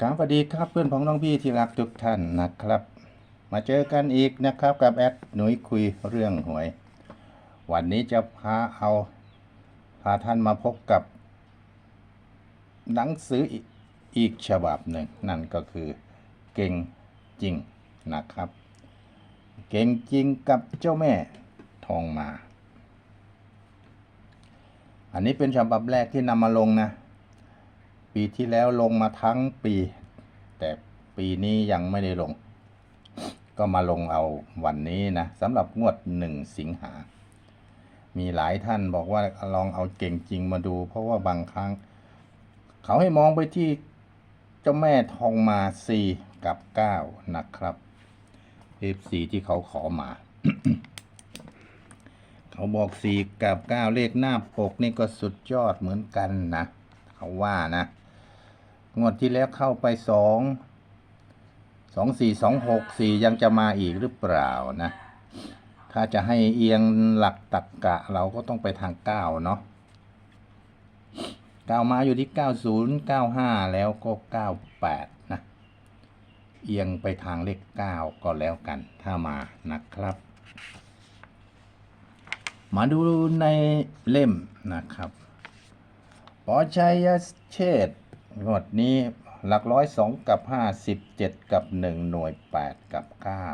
ครับสวัสดีครับเพื่อนพ้องน้องพี่ที่รักทุกท่านนะครับ มาเจอกันอีกนะครับกับแอดหนุ่ยคุยเรื่องหวย วันนี้จะพาเอาพาท่านมาพบกับ หนังสืออีกอีกฉบับหนึ่ง นั่นก็คือเก่งจริงนะครับ เก่งจริงกับเจ้าแม่ทองมา อันนี้เป็นฉบับแรกที่นำมาลงนะ ปีที่แล้วลงมาทั้งปี แต่ปีนี้ยังไม่ได้ลง ก็มาลงเอาวันนี้นะสำหรับงวดหนึ่งสิงหา มีหลายท่านบอกว่าลองเอาเก่งจริงมาดู เพราะว่าบางครั้ง เขาให้มองไปที่เจ้าแม่ทองมาสี่กับเก้านะครับเอฟซีที่เขาขอมา เขาบอกสี่กับเก้าเลขหน้าปกนี่ก็สุดยอดเหมือนกันนะ เขาว่านะ งวดที่แล้วเข้าไปสองสองสี่สองหกสี่ยังจะมาอีกหรือเปล่านะ ถ้าจะให้เอียงหลักตักกะเราก็ต้องไปทางเก้าเนาะเก้ามาอยู่ที่เก้าศูนย์เก้าห้าแล้วก็เก้าแปดนะ เอียงไปทางเลขเก้าก็แล้วกัน ถ้ามานะครับ มาดูในเล่มนะครับปอชัยเชษ งวดนี้หลักร้อยสองกับห้าสิบเจ็ดกับหนึ่งหน่วยแปดกับเก้า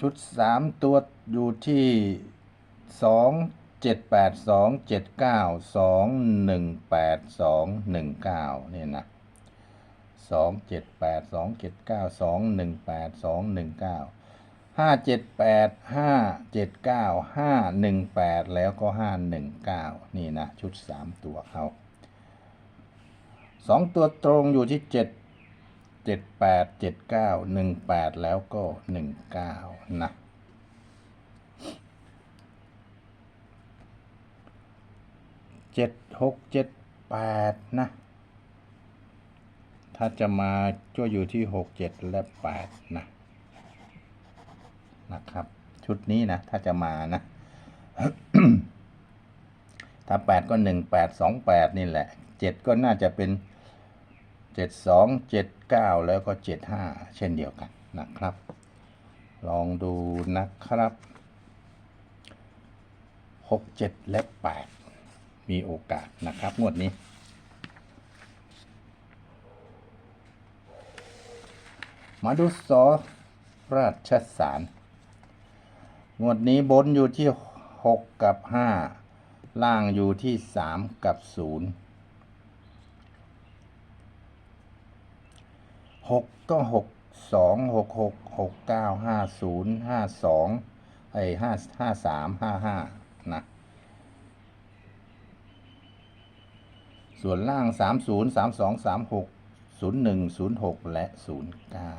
ชุดสามตัวอยู่ที่สองเจ็ดแปดสองเจ็ดเก้าสองหนึ่งแปดสองหนึ่งเก้านี่นะสองเจ็ดแปดสองเจ็ดเก้าสองหนึ่งแปดสองหนึ่งเก้า ห้าเจ็ดแปดห้าเจ็ดเก้าห้าหนึ่งแปดแล้วก็ห้าหนึ่งเก้านี่นะ ชุดสามตัวเขาสองตัวตรงอยู่ที่เจ็ดเจ็ดแปดเจ็ดเก้าหนึ่งแปดแล้วก็หนึ่งเก้านะเจ็ดหกเจ็ดแปดนะ ถ้าจะมาก็อยู่ที่หกเจ็ดและแปดนะ นะครับ ชุดนี้นะ ถ้าจะมานะ ถ้าแปดก็หนึ่งแปดสองแปดนี่แหละเจ็ดก็น่าจะเป็นเจ็ดสองเจ็ดเก้าแล้วก็เจ็ดห้าเช่นเดียวกันนะครับ ลองดูนะครับหกเจ็ดและแปดมีโอกาสนะครับ งวดนี้มาดูสอราชสาร งวดนี้บนอยู่ที่หกกับห้าล่างอยู่ที่สามกับศูนย์หกก็หกสองหกหกหกเก้าห้าศูนย์ห้าสองไอ้ห้าห้าสามห้าห้านะ ส่วนล่างสามศูนย์สามสองสามหกศูนย์หนึ่งศูนย์หกและศูนย์เก้า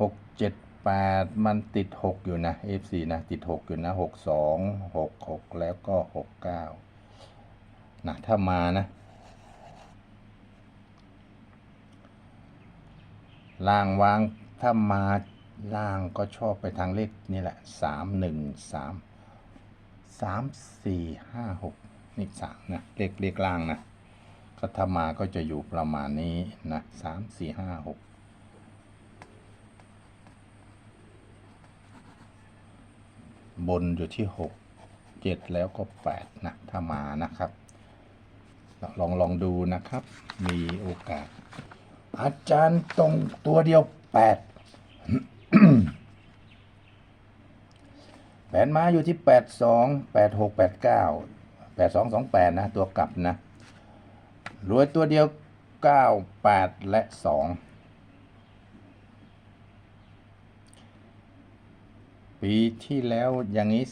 หกเจ็ดแปดมันติดหกอยู่นะ F4 นะติดหกอยู่นะหกสองหกหกแล้วก็หกเก้านะถ้ามานะ ล่างวางถ้ามาล่างก็ชอบไปทางเลขนี่แหละสามหนึ่งสามสามสี่ห้าหกนี่สามนะเลขเลขล่างนะก็ถ้ามาก็จะอยู่ประมาณนี้นะสามสี่ห้าหก บนอยู่ที่ 6 7 แล้วก็ 8 นะ ถ้ามานะครับ ลองลองดูนะครับ มีโอกาส อาจารย์ตรงตัวเดียว 8 แผนมาอยู่ที่ 8 2 8 6 8 9 8 2 2 8 นะ ตัวกลับนะ รวยตัวเดียว 9 8 และ 2 ปีที่แล้วอย่างนี้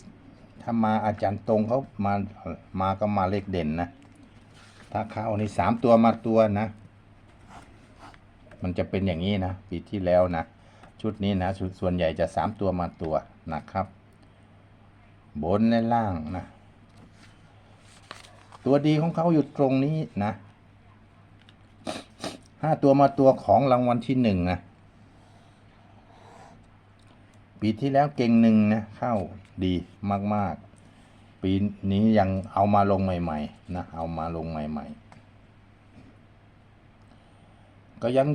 ถ้ามาอาจารย์ตรงเขามามาก็มาเลขเด่นนะ ถ้าเข้านี่สามตัวมาตัวนะ มันจะเป็นอย่างนี้นะ ปีที่แล้วนะ ชุดนี้นะชุดส่วนใหญ่จะสามตัวมาตัวนะครับ บนและล่างนะ ตัวดีของเขาอยู่ตรงนี้นะห้าตัวมาตัวของรางวัลที่หนึ่งนะ ปีที่แล้วเก่งหนึ่งนะเข้าดีมาก ๆ ปีนี้ยังเอามาลงใหม่ ๆ นะ เอามาลงใหม่ ๆ ก็ยัง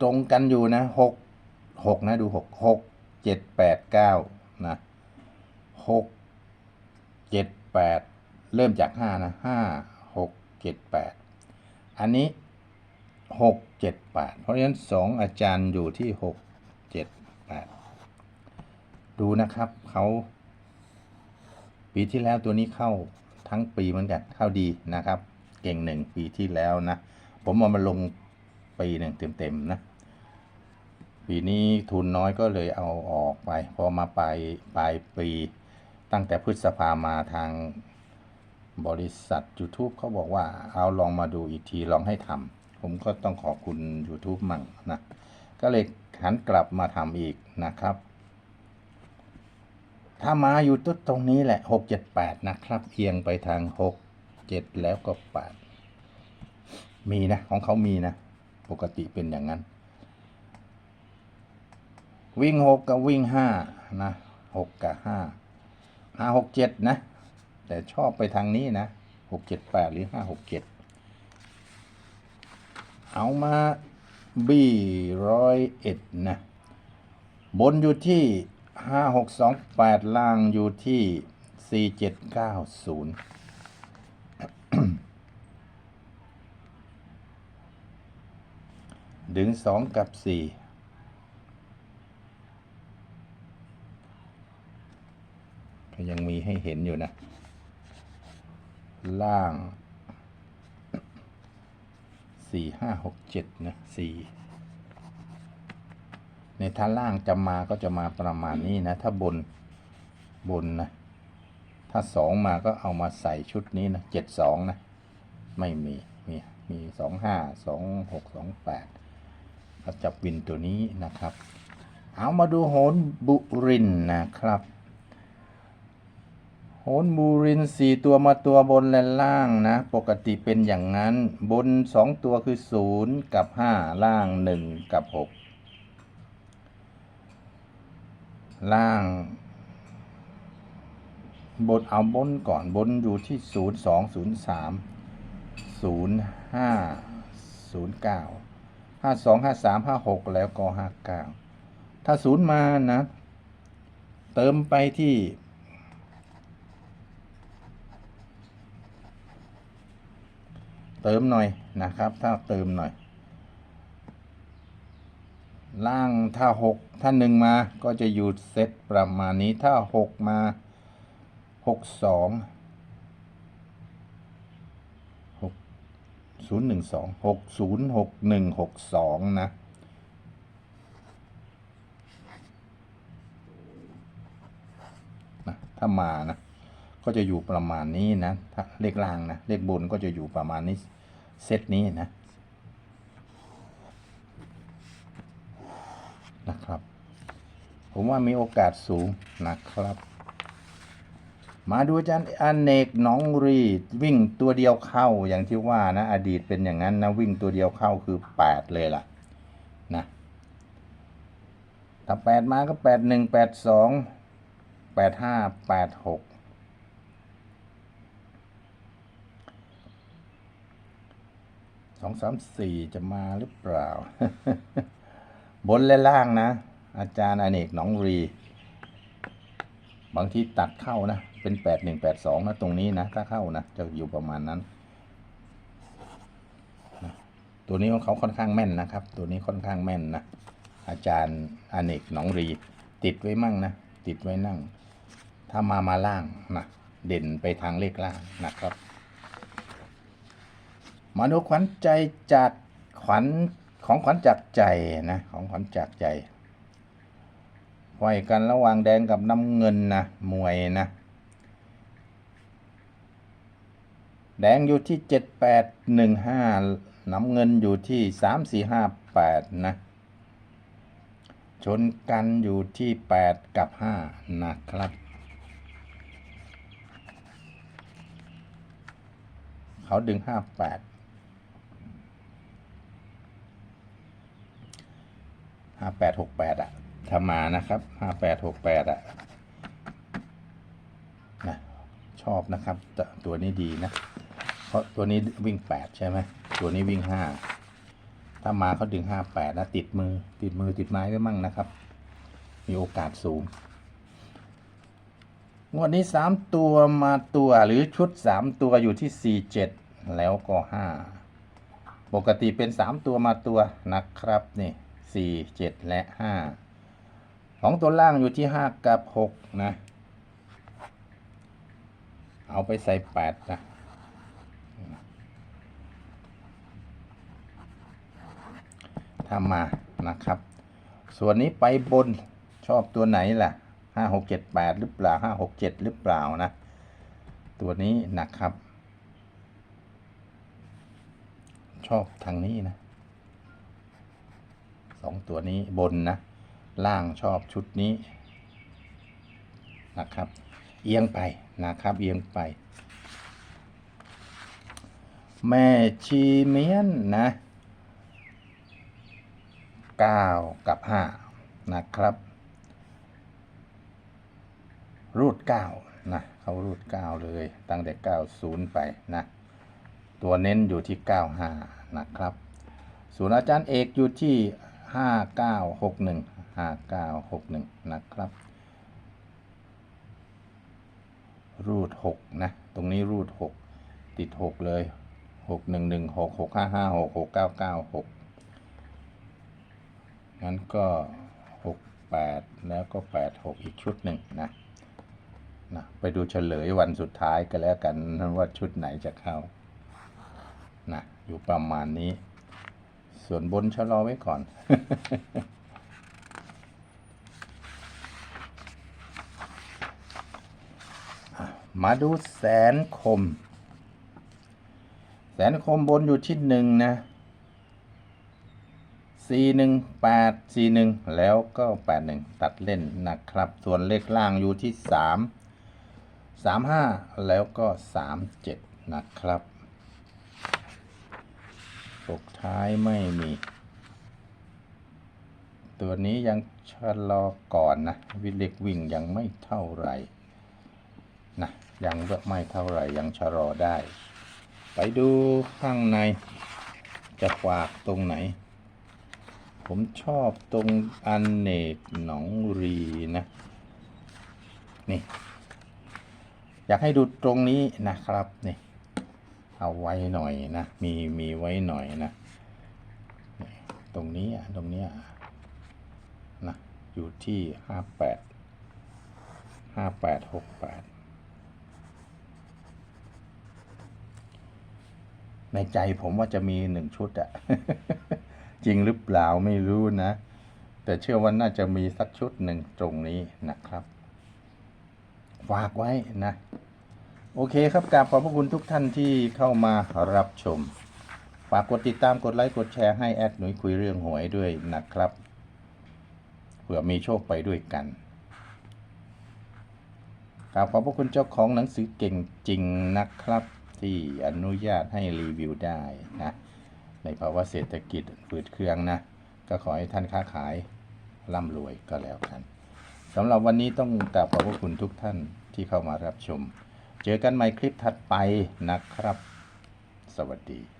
ตรงกันอยู่นะหกหกนะดูหกหกเจ็ดแปดเก้านะหกเจ็ดแปดเริ่มจากห้านะห้าหกเจ็ดแปดอันนี้หกเจ็ดแปดเพราะฉะนั้นสองอาจารย์อยู่ที่หกเจ็ด ดูนะครับเขาปีที่แล้วตัวนี้เข้าทั้งปีเหมือนกันเข้าดีนะครับ เก่งหนึ่งปีที่แล้วนะ ผมเอามาลงปีหนึ่งเต็มๆนะ ปีนี้ทุนน้อยก็เลยเอาออกไป พอมาปลายปลายปีตั้งแต่พฤษภามาทางบริษัท YouTube เขาบอกว่าเอาลองมาดูอีกทีลองให้ทำผมก็ต้องขอบคุณ YouTube มั่งนะ ก็เลยหันกลับมาทำอีกนะครับ ถ้ามาอยู่ตุ๊ดตรงนี้แหละหกเจ็ดแปดนะครับ เอียงไปทางหกเจ็ดแล้วก็แปดมีนะ ของเขามีนะ ปกติเป็นอย่างนั้น วิ่งหกกับวิ่งห้านะหกกับห้าห้าหกเจ็ดนะ แต่ชอบไปทางนี้นะหกเจ็ดแปดหรือห้าหกเจ็ดเอามาบีร้อยเอ็ดนะ บนอยู่ที่ ห้าหกสองแปดล่างอยู่ที่สี่เจ็ดเก้าศูนย์ดึงสองกับสี่ก็ยังมีให้เห็นอยู่นะ ล่างสี่ห้าหกเจ็ดนะสี่ ในถ้าล่างจะมาก็จะมาประมาณนี้นะ ถ้าบนบนนะ ถ้าสองมาก็เอามาใส่ชุดนี้นะเจ็ดสองนะ ไม่มีมีมีสองห้าสองหกสองแปดเราจับวินตัวนี้นะครับ เอามาดูโหนบุรินนะครับ โหนบุรินสี่ตัวมาตัวบนและล่างนะ ปกติเป็นอย่างนั้น บนสองตัวคือศูนย์กับห้าล่างหนึ่งกับหก ล่างบนเอาบนก่อนบนอยู่ที่ศูนย์สองศูนย์สามศูนย์ห้าศูนย์เก้าห้าสองห้าสามห้าหกแล้วก็ห้าเก้าถ้าศูนย์มานะ เติมไปที่ เติมหน่อยนะครับ ถ้าเติมหน่อย ล่าง ถ้าหกถ้าหนึ่งมาก็จะอยู่เซตประมาณนี้ถ้าหกมาหกสองหกศูนย์หนึ่งสองหกศูนย์หกหนึ่งหกสองนะ นะ ถ้ามานะ ก็จะอยู่ประมาณนี้นะ ถ้าเลขล่างนะ เลขบนก็จะอยู่ประมาณนี้ เซตนี้นะ นะครับ ผมว่ามีโอกาสสูงนะครับ มาดูอาจารย์อเนกหน้องรีดวิ่งตัวเดียวเข้าอย่างที่ว่านะ อดีตเป็นอย่างนั้นนะวิ่งตัวเดียวเข้าคือแปดเลยล่ะนะถ้าแปดมาก็แปดหนึ่งแปดสองแปดห้าแปดหกสองสามสี่จะมาหรือเปล่า บนและล่างนะ อาจารย์อเนกหนองรี บางทีตัดเข้านะ เป็นแปดหนึ่งแปดสองนะตรงนี้นะ ถ้าเข้านะ จะอยู่ประมาณนั้น ตัวนี้ของเขาค่อนข้างแม่นนะครับ ตัวนี้ค่อนข้างแม่นนะ อาจารย์อเนกหนองรี ติดไว้มั่งนะ ติดไว้นั่ง ถ้ามามาล่างนะ เด่นไปทางเลขล่างนะครับ มาดูขวัญใจจากขวัญของขวัญจากใจนะ ของขวัญจากใจ ไว้กันระหว่างแดงกับน้ำเงินนะมวยนะ แดงอยู่ที่เจ็ดแปดหนึ่งห้านำเงินอยู่ที่สามสี่ห้าแปดนะ ชนกันอยู่ที่แปดกับห้านะครับ เขาดึงห้าแปดห้าแปดหกแปดอะ ถ้ามานะครับห้าแปดหกแปดอะนะชอบนะครับตตัวนี้ดีนะ เพราะตัวนี้วิ่งแปดใช่ไหมตัวนี้วิ่งห้าถ้ามาเขาดึงห้าแปดนะติดมือติดมือติดไม้ไว้มั่งนะครับ มีโอกาสสูงงวดนี้สามตัวมาตัวหรือชุดสามตัวอยู่ที่สี่เจ็ดแล้วก็ห้าปกติเป็นสามตัวมาตัวนะครับนี่สี่เจ็ดและห้า ของตัวล่างอยู่ที่ห้ากับหกนะ เอาไปใส่แปดนะถ้ามานะครับ ส่วนนี้ไปบนชอบตัวไหนล่ะห้าหกเจ็ดแปดหรือเปล่าห้าหกเจ็ดหรือเปล่านะ ตัวนี้นะครับ ชอบทางนี้นะสองตัวนี้บนนะ ล่างชอบชุดนี้นะครับ เอียงไปนะครับ เอียงไป แม่ชีเมียนนะ9กับ5นะครับ รูด9นะเขารูด9เลย ตั้งแต่90ไปนะ ตัวเน้นอยู่ที่95นะครับส่วนอาจารย์เอกอยู่ที่5961 5961 นะครับ รูด 6 นะ ตรงนี้รูด 6 ติด 6 เลย 6116 6556 6996 งั้นก็หกแปดแล้วก็แปดหกอีกชุดหนึ่งนะนะ ไปดูเฉลยวันสุดท้ายกันแล้วกันว่าชุดไหนจะเข้านะอยู่ประมาณนี้ ส่วนบนชะลอไว้ก่อน อะ มาดูแสนคม แสนคมบนอยู่ที่หนึ่งนะสี่หนึ่งแปดสี่หนึ่งแล้วก็แปดหนึ่งตัดเล่นนะครับ ส่วนเลขล่างอยู่ที่สามสามห้าแล้วก็สามเจ็ดนะครับตกท้ายไม่มี ตัวนี้ยังชะลอก่อนนะ วิเล็กวิ่งยังไม่เท่าไหร่นะ ยังไม่เท่าไหร่ยังชะลอได้ ไปดูข้างในจะฝากตรงไหน ผมชอบตรงอันเนกหนองรีนะ นี่ อยากให้ดูตรงนี้นะครับนี่เอาไว้หน่อยนะ มีมีไว้หน่อยนะ ตรงนี้อะตรงนี้ยนะอยู่ที่ห้าแปดห้าแปดหกแปด ในใจผมว่าจะมีหนึ่งชุดอะจริงหรือเปล่าไม่รู้นะ แต่เชื่อว่าน่าจะมีสักชุดหนึ่งตรงนี้นะครับ ฝากไว้นะ โอเคครับกราบขอบพระคุณทุกท่านที่เข้ามารับชม ฝากกดติดตามกดไลค์กดแชร์ให้แอดหนุ่ยคุยเรื่องหวยด้วยนะครับเผื่อมีโชคไปด้วยกันกราบขอบพระคุณเจ้าของหนังสือเก่งจริงนะครับ ที่อนุญาตให้รีวิวได้นะในภาวะเศรษฐกิจฝืดเครื่องนะ ก็ขอให้ท่านค้าขายร่ำรวยก็แล้วกันสำหรับวันนี้ต้องกราบขอบพระคุณทุกท่านที่เข้ามารับชม เจอกันใหม่คลิปถัดไปนะครับ สวัสดี